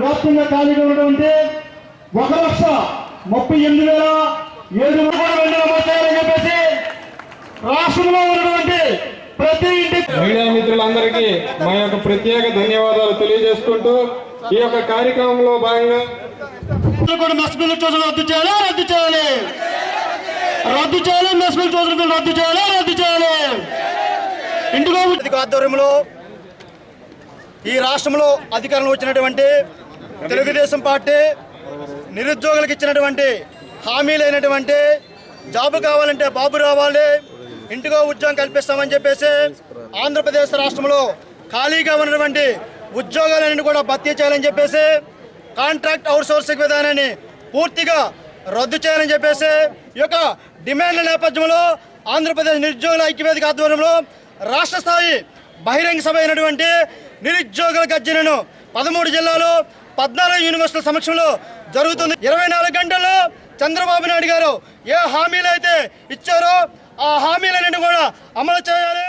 రాష్ట్రంగా ఖాళీగా ఉన్నటువంటి ఒక లక్ష ముప్పై ఎనిమిది వేల ఏడు చెప్పేసి రాష్ట్రంలో ఉన్నటువంటి ప్రతి ఇంటి మీడియా మిత్రులందరికీ మా యొక్క ప్రత్యేక ధన్యవాదాలు తెలియజేసుకుంటూ ఈ యొక్క కార్యక్రమంలో భాగంగా కూడా రద్దు చేయాలి రద్దు చేయాలి. రద్దు చేయాలి మెస్ బిల్లు రోజులు రద్దు చేయాలి రద్దు చేయాలి. ఇంటిలో ఆధ్వర్యంలో ఈ రాష్ట్రంలో అధికారంలో వచ్చినటువంటి తెలుగుదేశం పార్టీ నిరుద్యోగులకు ఇచ్చినటువంటి హామీలైనటువంటి జాబ్ కావాలంటే బాబు రావాలి ఇంటికో ఉద్యోగం కల్పిస్తామని చెప్పేసి ఆంధ్రప్రదేశ్ రాష్ట్రంలో ఖాళీగా ఉన్నటువంటి ఉద్యోగాలన్నీ కూడా భర్తీ చేయాలని చెప్పేసి కాంట్రాక్ట్ అవుట్సోర్సింగ్ విధానాన్ని పూర్తిగా రద్దు చేయాలని చెప్పేసి ఈ యొక్క డిమాండ్ల నేపథ్యంలో ఆంధ్రప్రదేశ్ నిరుద్యోగుల ఐక్యవేదిక ఆధ్వర్యంలో రాష్ట్ర స్థాయి బహిరంగ సభ అయినటువంటి నిరుద్యోగుల గర్జనను పదమూడు జిల్లాలో పద్నాలుగు యూనివర్సిటీల సమక్షంలో జరుగుతుంది. ఇరవై నాలుగు గంటల్లో చంద్రబాబు నాయుడు గారు ఏ హామీలు అయితే ఇచ్చారో ఆ హామీలన్నింటినీ కూడా అమలు చేయాలి.